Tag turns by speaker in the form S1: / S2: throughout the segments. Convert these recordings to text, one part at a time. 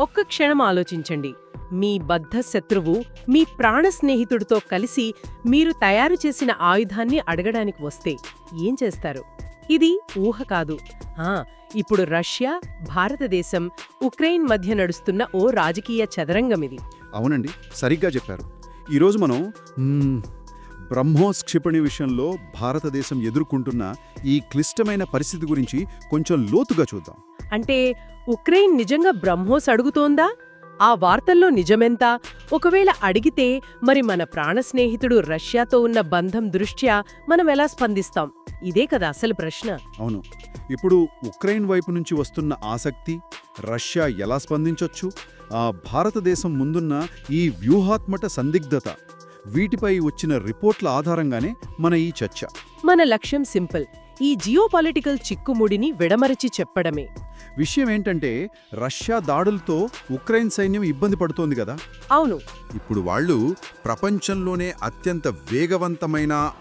S1: ఒక్క క్షణం ఆలోచించండి. మీ బద్ధ శత్రువు మీ ప్రాణ స్నేహితుడితో కలిసి మీరు తయారు చేసిన ఆయుధాన్ని అడగడానికి వస్తే ఏం చేస్తారు? ఇది ఊహ కాదు. ఆ ఇప్పుడు రష్యా భారతదేశం ఉక్రెయిన్ మధ్య నడుస్తున్న ఓ రాజకీయ చదరంగమిది
S2: అవునండి సరిగ్గా చెప్పారు. ఈరోజు మనం బ్రహ్మోస్ క్షిపణి విషయంలో భారతదేశం ఎదుర్కొంటున్న ఈ క్లిష్టమైన పరిస్థితి గురించి కొంచెం లోతుగా చూద్దాం.
S1: అంటే ఉక్రెయిన్ నిజంగా బ్రహ్మోస్ అడుగుతోందా? ఆ వార్తల్లో నిజమెంత? ఒకవేళ అడిగితే మరి మన ప్రాణ స్నేహితుడు రష్యాతో ఉన్న బంధం దృష్ట్యా మనం ఎలా స్పందిస్తాం? ఇదే కదా అసలు ప్రశ్న.
S2: అవును. ఇప్పుడు ఉక్రెయిన్ వైపు నుంచి వస్తున్న ఆసక్తి రష్యా ఎలా స్పందించొచ్చు? ఆ భారతదేశం ముందున్న ఈ వ్యూహాత్మక సందిగ్ధత వీటిపై వచ్చిన రిపోర్ట్ల ఆధారంగానే మన ఈ చర్చ.
S1: మన లక్ష్యం సింపుల్. ఈ జియోపాలిటికల్ చిక్కుముడిని విడమరచి చెప్పడమే.
S2: విషయం ఏంటంటే రష్యా దాడులతో ఉక్రెయిన్ సైన్యం ఇబ్బంది పడుతోంది కదా?
S1: అవును.
S3: ఇప్పుడు వాళ్ళు ప్రపంచంలోనే అత్యంత వేగవంతమైన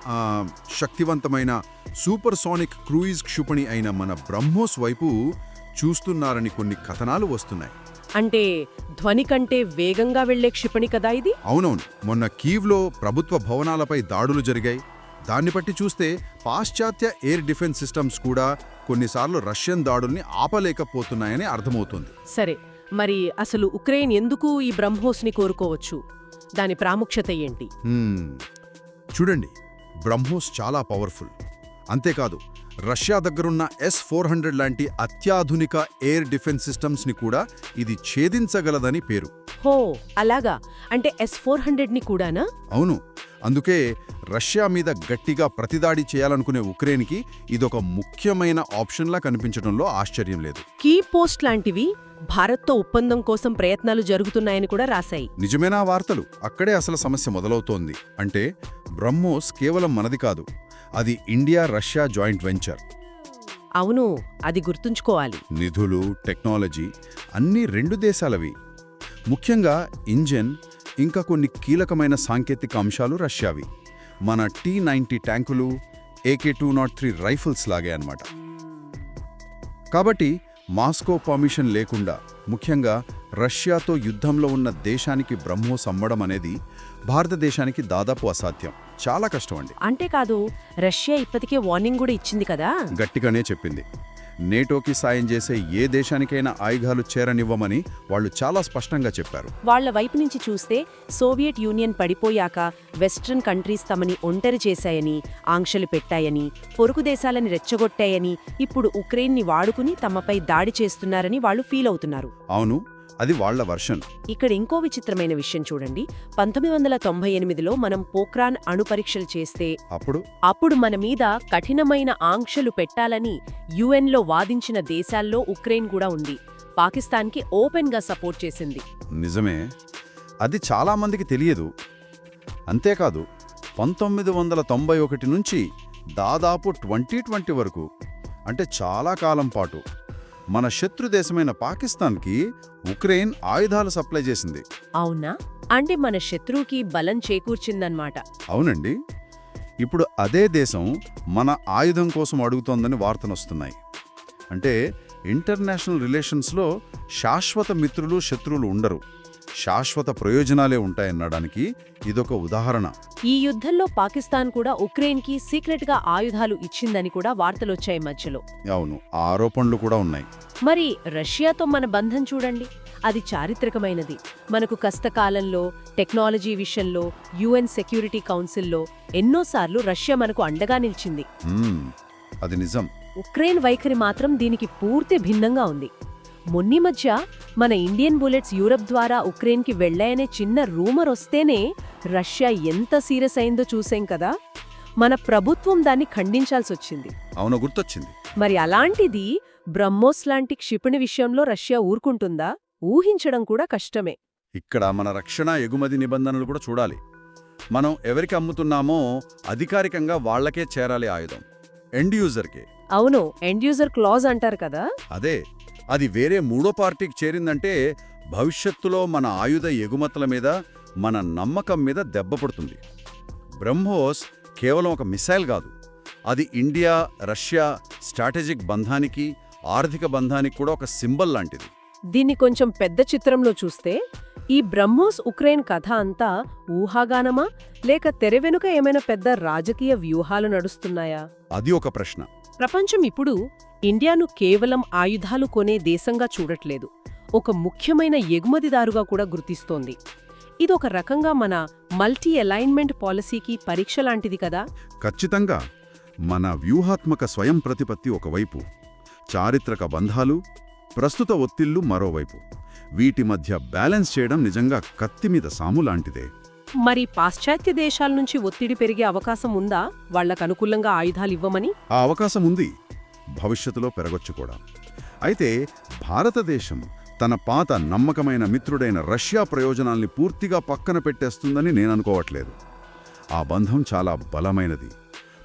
S3: శక్తివంతమైన సూపర్ సోనిక్ క్రూయిజ్ క్షిపణి అయిన మన బ్రహ్మోస్ వైపు చూస్తున్నారని కొన్ని కథనాలు వస్తున్నాయి.
S1: అంటే ధ్వని కంటే వేగంగా వెళ్ళే క్షిపణి కదా ఇది?
S3: అవునవును. మొన్న కీవ్లో ప్రభుత్వ భవనాలపై దాడులు జరిగాయి. దాన్ని బట్టి చూస్తే పాశ్చాత్య ఎయిర్ డిఫెన్స్ సిస్టమ్స్ కూడా కొన్నిసార్లు రష్యన్ దాడుల్ని ఆపలేకపోతున్నాయని అర్థమవుతుంది.
S1: సరే మరి అసలు ఉక్రెయిన్ ఎందుకు ఈ బ్రహ్మోస్ని కోరుకోవచ్చు? దాని ప్రాముఖ్యత ఏంటి?
S3: హ్మ్. చూడండి బ్రహ్మోస్ చాలా పవర్ఫుల్. అంతేకాదు రష్యా దగ్గరున్న ఎస్ ఫోర్ హండ్రెడ్ లాంటి అత్యాధునిక ఎయిర్ డిఫెన్స్ సిస్టమ్స్ని కూడా ఇది ఛేదించగలదని పేరు.
S1: హో అలాగా? అంటే ఎస్ ఫోర్ హండ్రెడ్ని కూడానా?
S3: అవును. అందుకే రష్యా మీద గట్టిగా ప్రతిదాడి చేయాలనుకునే ఉక్రెయిన్కి ఇదొక ముఖ్యమైన ఆప్షన్లా కనిపించడంలో ఆశ్చర్యం లేదు.
S1: కీ పోస్ట్ లాంటివి భారత్తో ఒప్పందం కోసం ప్రయత్నాలు జరుగుతున్నాయని కూడా రాశాయి.
S3: నిజమేనా వార్తలు? అక్కడే అసలు సమస్య మొదలవుతోంది. అంటే బ్రహ్మోస్ కేవలం మనది కాదు. అది ఇండియా రష్యా జాయింట్ వెంచర్.
S1: అవును అది గుర్తుంచుకోవాలి.
S3: నిధులు టెక్నాలజీ అన్నీ రెండు దేశాలవి. ముఖ్యంగా ఇంజిన్ ఇంకా కొన్ని కీలకమైన సాంకేతిక అంశాలు రష్యావి. మన టీ నైంటీ ట్యాంకులు AK two naught three rifles లాగే అన్నమాట. కాబట్టి మాస్కో పర్మిషన్ లేకుండా ముఖ్యంగా రష్యాతో యుద్ధంలో ఉన్న దేశానికి బ్రహ్మోస్ అమ్మడం అనేది భారతదేశానికి దాదాపు అసాధ్యం. చాలా కష్టం అండి
S1: అంతేకాదు రష్యా ఇప్పటికే వార్నింగ్ కూడా ఇచ్చింది కదా?
S3: గట్టిగానే చెప్పింది. నేటోకి సాయం చేసే ఏ దేశానికైనా ఆయుధాలు చేరనివ్వమని వాళ్ళు చాలా స్పష్టంగా చెప్పారు.
S1: వాళ్ళ వైపు నుంచి చూస్తే సోవియట్ యూనియన్ పడిపోయాక వెస్ట్రన్ కంట్రీస్ తమని ఒంటరి చేశాయని ఆంక్షలు పెట్టాయని పొరుగు దేశాలని రెచ్చగొట్టాయని ఇప్పుడు ఉక్రెయిన్ని వాడుకుని తమపై దాడి చేస్తున్నారని వాళ్ళు ఫీల్ అవుతున్నారు.
S3: అవును అది వాళ్ళ వర్షన్.
S1: ఇక్కడ ఇంకో విచిత్రమైన విషయం చూడండి. పంతొమ్మిది వందల తొంభై ఎనిమిదిలో మనం పోక్రాన్ అణు పరీక్షలు చేస్తే
S3: అప్పుడు?
S1: అప్పుడు మన మీద కఠినమైన ఆంక్షలు పెట్టాలని యుఎన్లో వాదించిన దేశాల్లో ఉక్రెయిన్ కూడా ఉంది. పాకిస్తాన్కి ఓపెన్గా సపోర్ట్ చేసింది.
S3: నిజమే. అది చాలామందికి తెలియదు. అంతేకాదు పంతొమ్మిది వందల తొంభై ఒకటి నుంచి దాదాపు ట్వంటీ ట్వంటీ వరకు అంటే చాలా కాలం పాటు మన శత్రు దేశమైన పాకిస్తాన్కి ఉక్రెయిన్ ఆయుధాలు సప్లై చేసింది.
S1: అవునా? అంటే మన శత్రువుకి బలం చేకూర్చిందన్నమాట.
S3: అవునండి. ఇప్పుడు అదే దేశం మన ఆయుధం కోసం అడుగుతోందని వార్తనొస్తున్నాయి అంటే ఇంటర్నేషనల్ రిలేషన్స్లో శాశ్వత మిత్రులు శత్రువులు ఉండరు. శాశ్వత ప్రయోజనాలే ఉంటాయనడానికి ఇదొక ఉదాహరణ.
S1: ఈ యుద్ధంలో పాకిస్తాన్ కూడా ఉక్రెయిన్కి సీక్రెట్గా ఆయుధాలు ఇచ్చిందని కూడా వార్తలొచ్చాయి మధ్యలో.
S3: అవును ఆ ఆరోపణలు కూడా ఉన్నాయి.
S1: మరి రష్యాతో మన బంధం చూడండి. అది చారిత్రకమైనది. మనకు కష్టకాలంలో టెక్నాలజీ విషయంలో యుఎన్ సెక్యూరిటీ కౌన్సిల్లో ఎన్నోసార్లు రష్యా మనకు అండగా నిలిచింది.
S3: అది నిజం.
S1: ఉక్రెయిన్ వైఖరి మాత్రం దీనికి పూర్తి భిన్నంగా ఉంది. మొన్నీ మధ్య మన ఇండియన్ బుల్లెట్స్ యూరప్ ద్వారా ఉక్రెయిన్కి వెళ్ళాయనే చిన్న రూమర్ వస్తేనే రష్యా ఎంత సీరియస్ అయిందో చూసాం కదా? మన ప్రభుత్వం దాన్ని ఖండించాల్సొచ్చింది.
S3: అవును గుర్తొచ్చింది.
S1: మరి అలాంటిది బ్రహ్మోస్ లాంటి క్షిపణి విషయంలో రష్యా ఊరుకుంటుందా? ఊహించడం కూడా కష్టమే.
S3: ఇక్కడ మన రక్షణ ఎగుమతి నిబంధనలు కూడా చూడాలి. మనం ఎవరికి అమ్ముతున్నామో అధికారికంగా వాళ్ళకే చేరాలి ఆయుధం. ఎండ్ యూజర్కే
S1: అవును ఎండ్ యూజర్ క్లాజ్ అంటారు కదా?
S3: అదే. అది వేరే మూడో పార్టీకి చేరిందంటే భవిష్యత్తులో మన ఆయుధ ఎగుమతుల మీద మన నమ్మకం మీద దెబ్బ పడుతుంది. బ్రహ్మోస్ కేవలం ఒక మిసైల్ కాదు. అది ఇండియా రష్యా స్ట్రాటజిక్ బంధానికి ఆర్థిక బంధానికి కూడా ఒక సింబల్ లాంటిది.
S1: దీన్ని కొంచెం పెద్ద చిత్రంలో చూస్తే ఈ బ్రహ్మోస్ ఉక్రెయిన్ కథ అంతా ఊహాగానమా లేక తెర వెనుక ఏమైనా పెద్ద రాజకీయ వ్యూహాలు నడుస్తున్నాయా?
S3: అది ఒక ప్రశ్న.
S1: ప్రపంచం ఇప్పుడు ఇండియాను కేవలం ఆయుధాలు కొనే దేశంగా చూడట్లేదు. ఒక ముఖ్యమైన ఎగుమతిదారుగా కూడా గుర్తిస్తోంది. ఇదొక రకంగా మన మల్టీ అలైన్మెంట్ పాలసీకి పరీక్ష లాంటిది కదా?
S3: ఖచ్చితంగా. మన వ్యూహాత్మక స్వయం ప్రతిపత్తి ఒకవైపు చారిత్రక బంధాలు ప్రస్తుత ఒత్తిళ్ళు మరోవైపు. వీటి మధ్య బ్యాలెన్స్ చేయడం నిజంగా కత్తిమీద సాము లాంటిదే.
S1: మరి పాశ్చాత్య దేశాల నుంచి ఒత్తిడి పెరిగే అవకాశం ఉందా? వాళ్ళకు అనుకూలంగా ఆయుధాలు ఇవ్వమని
S3: ఆ అవకాశం ఉంది. భవిష్యత్తులో పెరగొచ్చు కూడా. అయితే భారతదేశం తన పాత నమ్మకమైన మిత్రుడైన రష్యా ప్రయోజనాల్ని పూర్తిగా పక్కన పెట్టేస్తుందని నేననుకోవట్లేదు ఆ బంధం చాలా బలమైనది.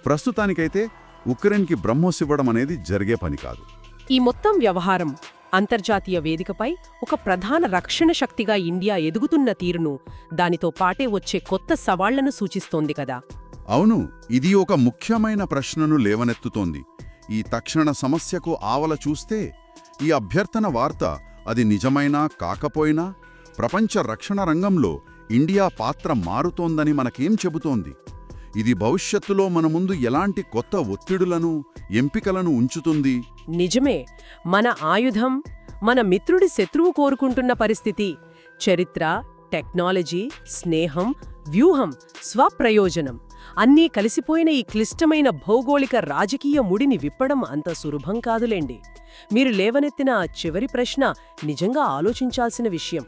S3: ప్రస్తుతానికైతే ఉక్రెయిన్కి బ్రహ్మోస్ ఇవ్వడం అనేది జరిగే పని కాదు.
S1: ఈ మొత్తం వ్యవహారం అంతర్జాతీయ వేదికపై ఒక ప్రధాన రక్షణ శక్తిగా ఇండియా ఎదుగుతున్న తీరును దానితో పాటే వచ్చే కొత్త సవాళ్ళను సూచిస్తోంది కదా.
S3: అవును ఇది ఒక ముఖ్యమైన ప్రశ్నను లేవనెత్తుతోంది. ఈ తక్షణ సమస్యకు ఆవల చూస్తే ఈ అభ్యర్థన వార్త అది నిజమైనా కాకపోయినా ప్రపంచ రక్షణ రంగంలో ఇండియా పాత్ర మారుతోందని మనకేం చెబుతోంది? ఇది భవిష్యత్తులో మన ముందు ఎలాంటి కొత్త ఒత్తిడులను ఎంపికలను ఉంచుతుంది?
S1: నిజమే. మన ఆయుధం మన మిత్రుడి శత్రువు కోరుకుంటున్న పరిస్థితి. చరిత్ర టెక్నాలజీ స్నేహం వ్యూహం స్వప్రయోజనం అన్నీ కలిసిపోయిన ఈ క్లిష్టమైన భౌగోళిక రాజకీయ ముడిని విప్పడం అంత సులభం కాదులేండి. మీరు లేవనెత్తిన ఆ చివరి ప్రశ్న నిజంగా ఆలోచించాల్సిన విషయం.